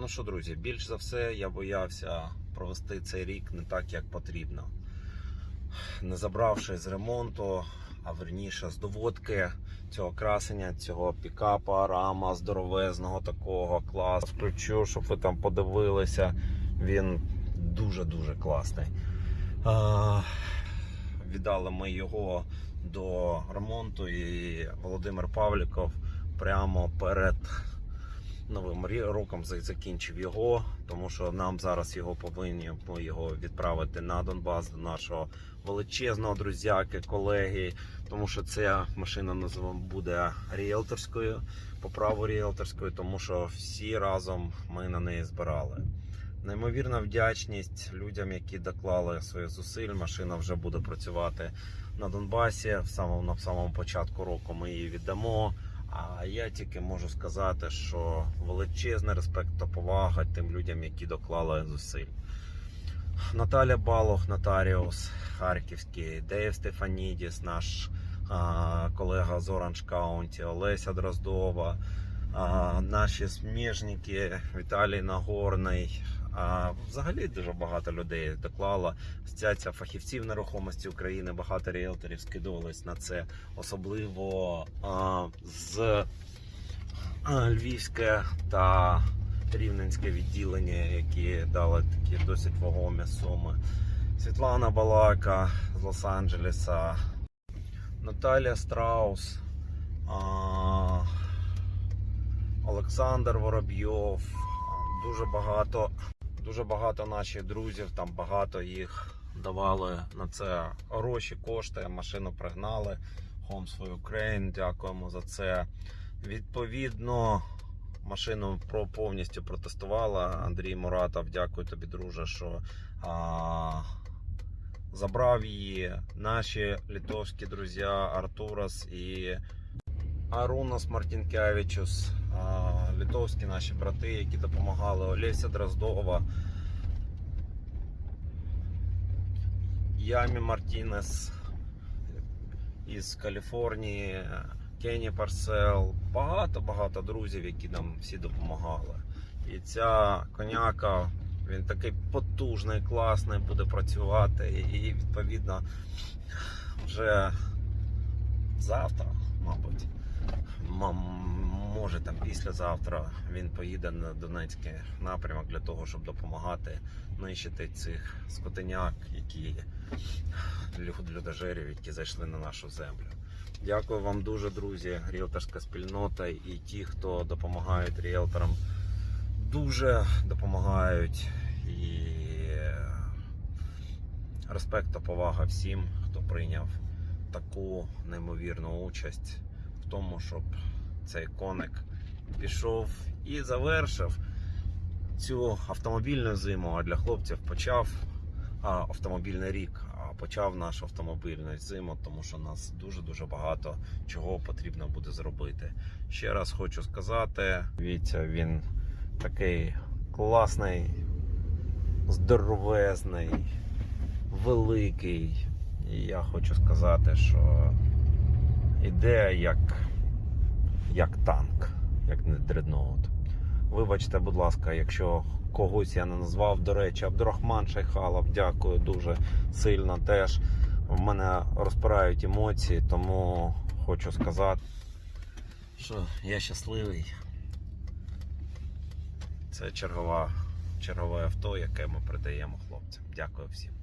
Ну що, друзі, більш за все я боявся провести цей рік не так, як потрібно. Не забравши з ремонту, а верніше з доводки цього красення, цього пікапа, рама здоровезного такого класу. Включу, щоб ви там подивилися. Він дуже-дуже класний. А, віддали ми його до ремонту, і Володимир Павліков прямо перед новим роком закінчив його, тому що нам зараз його повинні ми його відправити на Донбас до нашого величезного друзяки, колеги. Тому що ця машина називаємо буде ріелторською, по праву ріелторською, тому що всі разом ми на неї збирали. Неймовірна вдячність людям, які доклали своїх зусиль. Машина вже буде працювати на Донбасі. В самому на самому початку року ми її віддамо. А я тільки можу сказати, що величезний респект та повага тим людям, які доклали зусиль. Наталя Балох, нотаріус Харківський, Дейв Стефанідіс, наш а, колега з Оранж Каунті, Олеся Дроздова, а, наші сміжники Віталій Нагорний. А, взагалі дуже багато людей доклало. Стяця фахівців нерухомості України, багато ріелторів скидувались на це, особливо а, з а, Львівське та Рівненське відділення, які дали такі досить вагомі суми. Світлана Балака з Лос-Анджелеса, Наталія Страус, а, Олександр Воробйов. Дуже багато, дуже багато наших друзів, там багато їх давали на це гроші, кошти. Машину пригнали. Homes for Ukraine, дякуємо за це. Відповідно, машину про повністю протестувала. Андрій Муратов, дякую тобі, друже, що а, забрав її. Наші литовські друзі Артурас і Арунас Мартінкевичус, литовські наші брати, які допомагали, Олеся Дроздова, Ямі Мартінес із Каліфорнії, Кенні Парсел. Багато-багато друзів, які нам всі допомагали. І ця коняка, він такий потужний, класний, буде працювати. І відповідно вже завтра, мабуть, може там післязавтра він поїде на Донецький напрямок для того, щоб допомагати нищити цих скотиняк, які людожерів, які зайшли на нашу землю. Дякую вам дуже, друзі, ріелторська спільнота і ті, хто допомагають ріелторам, дуже допомагають. І респект та повага всім, хто прийняв таку неймовірну участь в тому, щоб цей коник пішов і завершив цю автомобільну зиму, а для хлопців почав а, автомобільний рік, а почав нашу автомобільну зиму, тому що нас дуже-дуже багато чого потрібно буде зробити. Ще раз хочу сказати: Вітя, він такий класний, здоровезний, великий. І я хочу сказати, що іде як, як танк, як не дредноут. Вибачте, будь ласка, якщо когось я не назвав. До речі, Абдурахман Шайхалов, дякую дуже сильно теж. В мене розпирають емоції, тому хочу сказати, що я щасливий. Це чергова, чергове авто, яке ми передаємо хлопцям. Дякую всім.